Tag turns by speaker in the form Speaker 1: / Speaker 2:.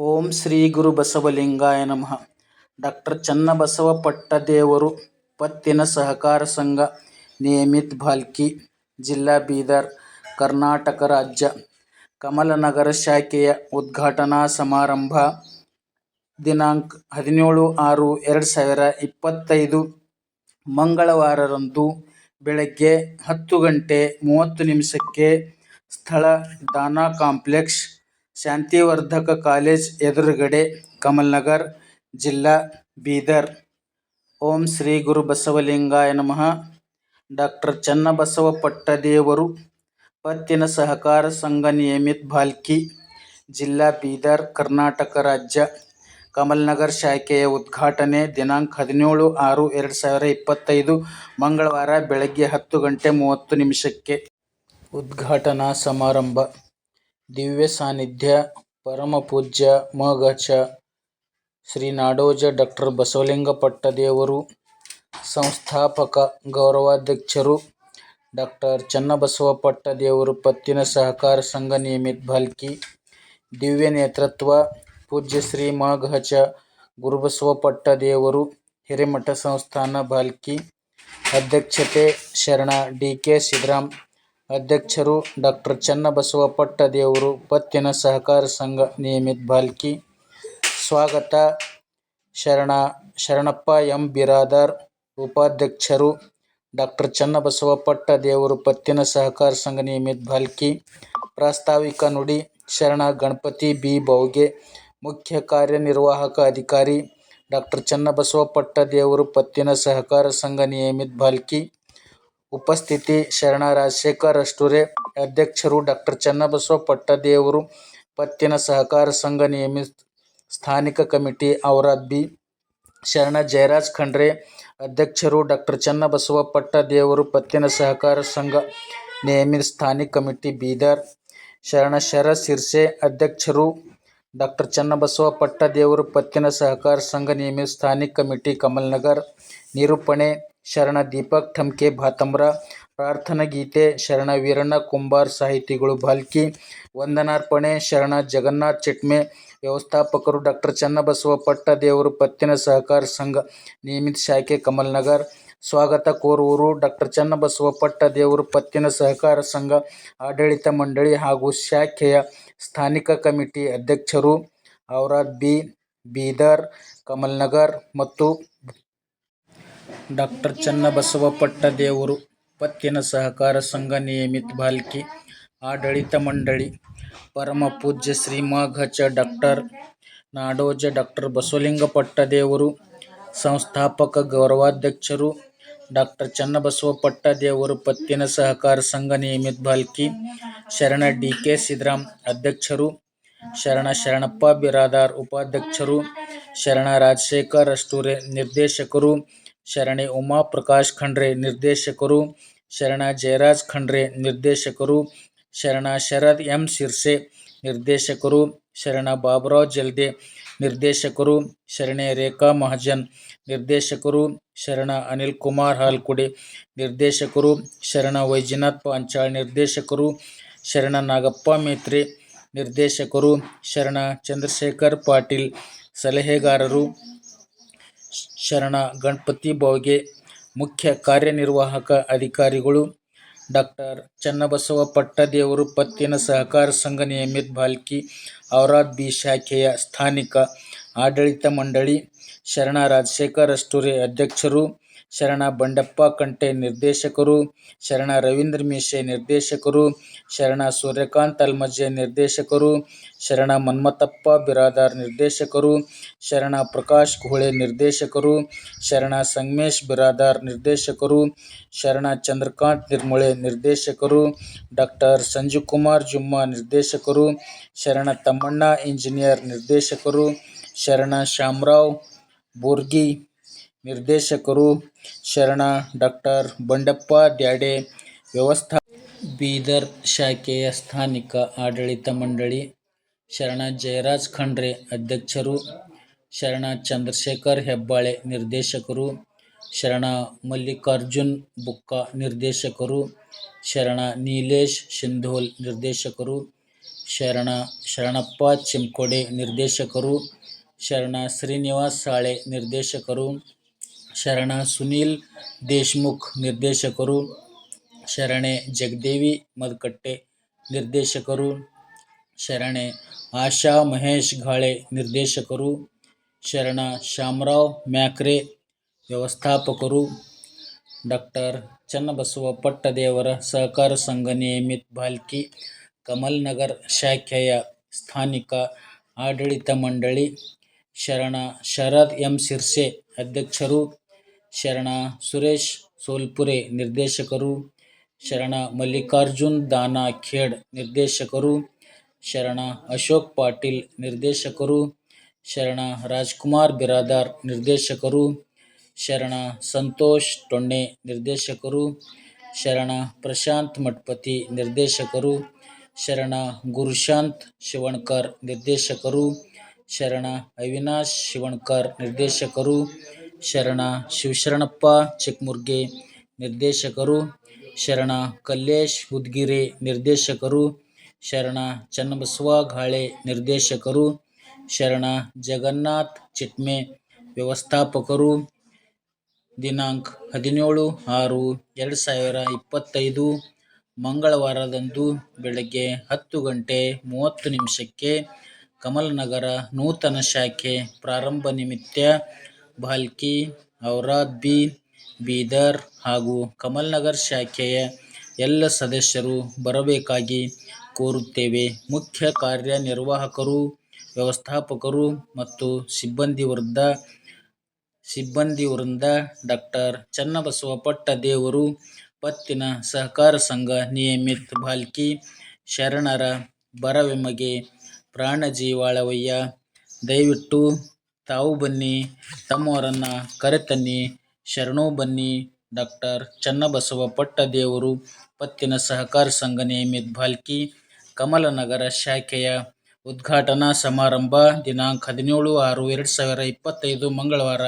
Speaker 1: ಓಂ ಶ್ರೀ ಗುರು ಬಸವಲಿಂಗಾಯ ನಮಃ. ಡಾಕ್ಟರ್ ಚನ್ನಬಸವ ಪಟ್ಟದೇವರು, ಪತ್ತಿನ ಸಹಕಾರ ಸಂಘ ನಿಯಮಿತ್ ಭಾಲ್ಕಿ, ಜಿಲ್ಲಾ ಬೀದರ್, ಕರ್ನಾಟಕ ರಾಜ್ಯ, ಕಮಲನಗರ ಶಾಖೆಯ ಉದ್ಘಾಟನಾ ಸಮಾರಂಭ, ದಿನಾಂಕ ಹದಿನೇಳು ಆರು ಎರಡು ಸಾವಿರ ಇಪ್ಪತ್ತೈದು, ಮಂಗಳವಾರರಂದು ಬೆಳಗ್ಗೆ ಹತ್ತು ಗಂಟೆ ಮೂವತ್ತು ನಿಮಿಷಕ್ಕೆ ಸ್ಥಳ ದಾನಾ ಕಾಂಪ್ಲೆಕ್ಸ್ ಶಾಂತಿವರ್ಧಕ ಕಾಲೇಜ್ ಎದುರುಗಡೆ ಕಮಲ್ನಗರ್ ಜಿಲ್ಲಾ ಬೀದರ್. ಓಂ ಶ್ರೀ ಗುರು ಬಸವಲಿಂಗಾಯ ನಮಃ. ಡಾಕ್ಟರ್ ಚನ್ನಬಸವ ಪಟ್ಟದೇವರು, ಪತ್ತಿನ ಸಹಕಾರ ಸಂಘ ನಿಯಮಿತ್ ಭಾಲ್ಕಿ, ಜಿಲ್ಲಾ ಬೀದರ್, ಕರ್ನಾಟಕ ರಾಜ್ಯ, ಕಮಲ್ನಗರ್ ಶಾಖೆಯ ಉದ್ಘಾಟನೆ ದಿನಾಂಕ ಹದಿನೇಳು ಆರು ಎರಡು ಸಾವಿರ ಇಪ್ಪತ್ತೈದು, ಮಂಗಳವಾರ ಬೆಳಗ್ಗೆ ಹತ್ತು ಗಂಟೆ ಮೂವತ್ತು ನಿಮಿಷಕ್ಕೆ ಉದ್ಘಾಟನಾ ಸಮಾರಂಭ. ದಿವ್ಯ ಸಾನ್ನಿಧ್ಯ ಪರಮಪೂಜ್ಯ ಮ ಗ ಚ ಶ್ರೀ ನಾಡೋಜ ಡಾಕ್ಟರ್ ಬಸವಲಿಂಗ ಪಟ್ಟದೇವರು ಸಂಸ್ಥಾಪಕ ಗೌರವಾಧ್ಯಕ್ಷರು ಡಾಕ್ಟರ್ ಚನ್ನಬಸವ ಪಟ್ಟದೇವರು ಪತ್ತಿನ ಸಹಕಾರ ಸಂಘ ನಿಯಮಿತ್ ಭಾಲ್ಕಿ ದಿವ್ಯ ನೇತೃತ್ವ ಪೂಜ್ಯ ಶ್ರೀ ಮ ಗ ಚ ಗುರುಬಸವ ಪಟ್ಟದೇವರು ಹಿರೇಮಠ ಸಂಸ್ಥಾನ ಭಾಲ್ಕಿ ಅಧ್ಯಕ್ಷತೆ ಶರಣ ಡಿ ಕೆ ಸಿದ್ದರಾಮ್ ಅಧ್ಯಕ್ಷರು ಡಾಕ್ಟರ್ ಚನ್ನಬಸವ ಪಟ್ಟದೇವರು ಪತ್ತಿನ ಸಹಕಾರ ಸಂಘ ನಿಯಮಿತ್ ಭಾಲ್ಕಿ ಸ್ವಾಗತ. ಶರಣ, ಶರಣಪ್ಪ ಎಂ ಬಿರಾದಾರ್ ಉಪಾಧ್ಯಕ್ಷರು ಡಾಕ್ಟರ್ ಚನ್ನಬಸವ ಪಟ್ಟದೇವರು ಪತ್ತಿನ ಸಹಕಾರ ಸಂಘ ನಿಯಮಿತ್ ಭಾಲ್ಕಿ ಪ್ರಾಸ್ತಾವಿಕ ನುಡಿ ಶರಣ ಗಣಪತಿ ಬಿ ಬೌಗೆ ಮುಖ್ಯ ಕಾರ್ಯನಿರ್ವಾಹಕ ಅಧಿಕಾರಿ ಡಾಕ್ಟರ್ ಚನ್ನಬಸವ ಪಟ್ಟದೇವರು ಪತ್ತಿನ ಸಹಕಾರ ಸಂಘ ನಿಯಮಿತ್ ಭಾಲ್ಕಿ ಉಪಸ್ಥಿತಿ ಶರಣ ರಾಜಶೇಖರ್ ಅಷ್ಟೂರೆ. ಅಧ್ಯಕ್ಷರು ಡಾಕ್ಟರ್ ಚನ್ನಬಸವ ಪಟ್ಟದೇವರು, ಪತ್ತಿನ ಸಹಕಾರ ಸಂಘ ನಿಯಮಿತ ಸ್ಥಾನಿಕ ಕಮಿಟಿ ಔರಾದ್ ಬಿ. ಶರಣ ಜಯರಾಜ್ ಖಂಡ್ರೆ, ಅಧ್ಯಕ್ಷರು ಡಾಕ್ಟರ್ ಚನ್ನಬಸವ ಪಟ್ಟದೇವರು, ಪತ್ತಿನ ಸಹಕಾರ ಸಂಘ ನಿಯಮಿತ ಸ್ಥಾನಿಕ ಕಮಿಟಿ ಬೀದರ್. ಶರಣ ಶರತ್ ಸಿರ್ಸೆ, ಅಧ್ಯಕ್ಷರು ಡಾಕ್ಟರ್ ಚನ್ನಬಸವ ಪಟ್ಟದೇವರು, ಪತ್ತಿನ ಸಹಕಾರ ಸಂಘ ನಿಯಮಿತ ಸ್ಥಾನಿಕ ಕಮಿಟಿ ಕಮಲ್ನಗರ್. ನಿರೂಪಣೆ ಶರಣ ದೀಪಕ್ ಠಮ್ಕೆ ಭಾತಮ್ರ ಪ್ರಾರ್ಥನಾ ಗೀತೆ, ಶರಣ ವೀರಣ್ಣ, ಕುಂಬಾರ್ ಸಾಹಿತಿಗಳು ಭಾಲ್ಕಿ ವಂದನಾರ್ಪಣೆ, ಶರಣ ಜಗನ್ನಾಥ್ ಚಿಟ್ಮೆ, ವ್ಯವಸ್ಥಾಪಕರು ಡಾಕ್ಟರ್ ಚನ್ನಬಸವ ಪಟ್ಟದೇವರು ಪತ್ತಿನ ಸಹಕಾರ ಸಂಘ, ನಿಯಮಿತ ಶಾಖೆ ಕಮಲ್ನಗರ್, ಸ್ವಾಗತ ಕೋರುವರು ಡಾಕ್ಟರ್ ಚನ್ನಬಸವ ಪಟ್ಟದೇವರು ಪತ್ತಿನ ಸಹಕಾರ ಸಂಘ, ಆಡಳಿತ ಮಂಡಳಿ ಹಾಗೂ ಶಾಖೆಯ ಸ್ಥಾನಿಕ ಕಮಿಟಿ ಅಧ್ಯಕ್ಷರು, ಔರಾದ್ ಬಿ, ಬೀದರ್, ಕಮಲ್ನಗರ್ ಮತ್ತು ಡಾಕ್ಟರ್ ಚನ್ನಬಸವ ಪಟ್ಟದೇವರು ಪತ್ತಿನ ಸಹಕಾರ ಸಂಘ ನಿಯಮಿತ ಬಾಲ್ಕಿ, ಆಡಳಿತ ಮಂಡಳಿ, ಪರಮ ಪೂಜ್ಯ ಶ್ರೀ ಮ ಡಾಕ್ಟರ್, ನಾಡೋಜ ಡಾಕ್ಟರ್ ಬಸವಲಿಂಗ ಪಟ್ಟದೇವರು, ಸಂಸ್ಥಾಪಕ ಗೌರವಾಧ್ಯಕ್ಷರು ಡಾಕ್ಟರ್ ಚನ್ನಬಸವ ಪಟ್ಟದೇವರು ಪತ್ತಿನ ಸಹಕಾರ ಸಂಘ ನಿಯಮಿತ ಬಾಲ್ಕಿ, ಶರಣ ಡಿ ಕೆ ಸಿದ್ದರಾಮ್ ಅಧ್ಯಕ್ಷರು, ಶರಣ ಶರಣಪ್ಪ ಬಿರಾದಾರ್ ಉಪಾಧ್ಯಕ್ಷರು, ಶರಣ ರಾಜಶೇಖರ್ ಅಷ್ಟೂರೆ ನಿರ್ದೇಶಕರು ಶರಣೆ ಉಮಾ ಪ್ರಕಾಶ್ ಖಂಡ್ರೆ ನಿರ್ದೇಶಕರು, ಶರಣ ಜಯರಾಜ್ ಖಂಡ್ರೆ ನಿರ್ದೇಶಕರು, ಶರಣ ಶರದ್ ಎಂ ಶಿರ್ಸೆ ನಿರ್ದೇಶಕರು, ಶರಣ ಬಾಬುರಾವ್ ಜಲ್ದೆ ನಿರ್ದೇಶಕರು, ಶರಣೆ ರೇಖಾ ಮಹಾಜನ್ ನಿರ್ದೇಶಕರು, ಶರಣ ಅನಿಲ್ ಕುಮಾರ್ ಹಾಲ್ಕುಡೆ ನಿರ್ದೇಶಕರು, ಶರಣ ವೈಜನಾಥ್ ಪಾಂಚಾಳ್ ನಿರ್ದೇಶಕರು, ಶರಣ ನಾಗಪ್ಪ ಮೇತ್ರೆ ನಿರ್ದೇಶಕರು, ಶರಣ ಚಂದ್ರಶೇಖರ್ ಪಾಟೀಲ್ ಸಲಹೆಗಾರರು ಶರಣ ಗಣಪತಿ ಬೌಗೆ ಮುಖ್ಯ ಕಾರ್ಯನಿರ್ವಾಹಕ ಅಧಿಕಾರಿಗಳು ಡಾಕ್ಟರ್ ಚನ್ನಬಸವ ಪಟ್ಟದೇವರು ಪತ್ತಿನ ಸಹಕಾರ ಸಂಘ ನಿಯಮಿತ್ ಭಾಲ್ಕಿ ಔರಾದ್ ಬಿ ಶಾಖೆಯ ಸ್ಥಾನಿಕ ಆಡಳಿತ ಮಂಡಳಿ ಶರಣ ರಾಜಶೇಖರ್ ಅಷ್ಟೂರಿ ಅಧ್ಯಕ್ಷರು ಶರಣ ಬಂಡಪ್ಪ ಕಂಟೆ ನಿರ್ದೇಶಕರು, ಶರಣ ರವೀಂದ್ರ ಮೀಶೆ ನಿರ್ದೇಶಕರು, ಶರಣ ಸೂರ್ಯಕಾಂತ್ ಅಲ್ಮಜ್ಜೆ ನಿರ್ದೇಶಕರು, ಶರಣ ಮನ್ಮಥಪ್ಪ ಬಿರಾದಾರ್ ನಿರ್ದೇಶಕರು, ಶರಣ ಪ್ರಕಾಶ್ ಕುಹಳೆ ನಿರ್ದೇಶಕರು, ಶರಣ ಸಂಗಮೇಶ್ ಬಿರಾದಾರ್ ನಿರ್ದೇಶಕರು, ಶರಣ ಚಂದ್ರಕಾಂತ್ ನಿರ್ಮೂಳೆ ನಿರ್ದೇಶಕರು, ಡಾಕ್ಟರ್ ಸಂಜುಕುಮಾರ್ ಜುಮ್ಮಾ ನಿರ್ದೇಶಕರು, ಶರಣ ತಮ್ಮಣ್ಣ ಇಂಜಿನಿಯರ್ ನಿರ್ದೇಶಕರು, ಶರಣ ಶ್ಯಾಮರಾವ್ ಬೋರ್ಗಿ ನಿರ್ದೇಶಕರು ಶರಣ, ಡಾಕ್ಟರ್ ಬಂಡಪ್ಪ, ಡ್ಯಾಡೆ, ವ್ಯವಸ್ಥಾ, ಬೀದರ್ ಶಾಖೆಯ ಸ್ಥಾನಿಕ ಆಡಳಿತ ಮಂಡಳಿ, ಶರಣ ಜಯರಾಜ್ ಖಂಡ್ರೆ ಅಧ್ಯಕ್ಷರು, ಶರಣ ಚಂದ್ರಶೇಖರ್ ಹೆಬ್ಬಾಳೆ ನಿರ್ದೇಶಕರು, ಶರಣ ಮಲ್ಲಿಕಾರ್ಜುನ್ ಬುಕ್ಕ ನಿರ್ದೇಶಕರು, ಶರಣ ನೀಲೇಶ್ ಸಿಂಧೋಲ್ ನಿರ್ದೇಶಕರು, ಶರಣ ಶರಣಪ್ಪ ಚಿಮ್ಕೋಡೆ ನಿರ್ದೇಶಕರು, ಶರಣ ಶ್ರೀನಿವಾಸ್ ಸಾಳೆ ನಿರ್ದೇಶಕರು ಶರಣ ಸುನೀಲ್ ದೇಶ್ಮುಖ್ ನಿರ್ದೇಶಕರು, ಶರಣೆ ಜಗದೇವಿ ಮದಕಟ್ಟೆ ನಿರ್ದೇಶಕರು, ಶರಣೆ ಆಶಾ ಮಹೇಶ್ ಘಾಳೆ ನಿರ್ದೇಶಕರು, ಶರಣ ಶಾಮರಾವ್ ಮ್ಯಾಕ್ರೆ ವ್ಯವಸ್ಥಾಪಕರು, ಡಾಕ್ಟರ್ ಚನ್ನಬಸವ ಪಟ್ಟದೇವರ ಸಹಕಾರ ಸಂಘ ನಿಯಮಿತ ಭಾಲ್ಕಿ ಕಮಲ್ನಗರ್ ಶಾಖೆಯ ಸ್ಥಾನಿಕ ಆಡಳಿತ ಮಂಡಳಿ, ಶರಣ ಶರದ್ ಎಂ ಸಿರ್ಸೆ ಅಧ್ಯಕ್ಷರು ಶರಣ ಸುರೇಶ್ ಸೋಲ್ಪುರೆ ನಿರ್ದೇಶಕರು, ಶರಣ ಮಲ್ಲಿಕಾರ್ಜುನ್ ದಾನಾ ಖೇಡ್ ನಿರ್ದೇಶಕರು, ಶರಣ ಅಶೋಕ್ ಪಾಟೀಲ್ ನಿರ್ದೇಶಕರು, ಶರಣ ರಾಜ್ಕುಮಾರ್ ಬಿರಾದಾರ್ ನಿರ್ದೇಶಕರು, ಶರಣ ಸಂತೋಷ್ ಟೊಣ್ಣೆ ನಿರ್ದೇಶಕರು, ಶರಣ ಪ್ರಶಾಂತ್ ಮಠಪತಿ ನಿರ್ದೇಶಕರು, ಶರಣ ಗುರುಶಾಂತ್ ಶಿವಣ್ಕರ್ ನಿರ್ದೇಶಕರು, ಶರಣ ಅವಿನಾಶ್ ಶಿವಣ್ಕರ್ ನಿರ್ದೇಶಕರು ಶರಣ ಶಿವಶರಣಪ್ಪ ಚಿಕ್ಮುರ್ಗೆ ನಿರ್ದೇಶಕರು ಶರಣ ಕಲ್ಲೇಶ್ ಹುದ್ಗಿರೆ ನಿರ್ದೇಶಕರು ಶರಣ ಚನ್ನಬಸವ ಘಾಳೆ ನಿರ್ದೇಶಕರು ಶರಣ ಜಗನ್ನಾಥ್ ಚಿಟ್ಮೆ ವ್ಯವಸ್ಥಾಪಕರು ದಿನಾಂಕ ಹದಿನೇಳು ಆರು ಎರಡು ಸಾವಿರ ಇಪ್ಪತ್ತೈದು ಮಂಗಳವಾರದಂದು ಬೆಳಗ್ಗೆ ಹತ್ತು ಗಂಟೆ ಮೂವತ್ತು ನಿಮಿಷಕ್ಕೆ ಕಮಲನಗರ ನೂತನ ಶಾಖೆ ಪ್ರಾರಂಭ ನಿಮಿತ್ತ ಭಾಲ್ಕಿ ಔರಾದ್ ಬಿ, ಬೀದರ್ ಹಾಗೂ ಕಮಲ್ನಗರ್ ಶಾಖೆಯ ಎಲ್ಲ ಸದಸ್ಯರು ಬರಬೇಕಾಗಿ ಕೋರುತ್ತೇವೆ. ಮುಖ್ಯ ಕಾರ್ಯನಿರ್ವಾಹಕರು, ವ್ಯವಸ್ಥಾಪಕರು ಮತ್ತು ಸಿಬ್ಬಂದಿ ವೃದ್ಧ ಸಿಬ್ಬಂದಿ ವೃಂದ ಡಾಕ್ಟರ್ ಚನ್ನಬಸವ ಪಟ್ಟದೇವರು ಪತ್ತಿನ ಸಹಕಾರ ಸಂಘ ನಿಯಮಿತ ಭಾಲ್ಕಿ ಶರಣರ ಬರವೆಮಗೆ ಪ್ರಾಣ ಜೀವಾಳವಯ್ಯ ದಯವಿಟ್ಟು ತಾವು ಬನ್ನಿ, ತಮ್ಮವರನ್ನು ಕರೆತನ್ನಿ, ಶರಣು ಬನ್ನಿ. ಡಾಕ್ಟರ್ ಚನ್ನಬಸವ ಪಟ್ಟದೇವರು, ಪತ್ತಿನ ಸಹಕಾರ ಸಂಘ ನಿಯಮಿತ ಭಾಲ್ಕಿ ಕಮಲನಗರ ಶಾಖೆಯ ಉದ್ಘಾಟನಾ ಸಮಾರಂಭ, ದಿನಾಂಕ ಹದಿನೇಳು ಆರು, ಎರಡು ಸಾವಿರ ಇಪ್ಪತ್ತೈದು, ಮಂಗಳವಾರ.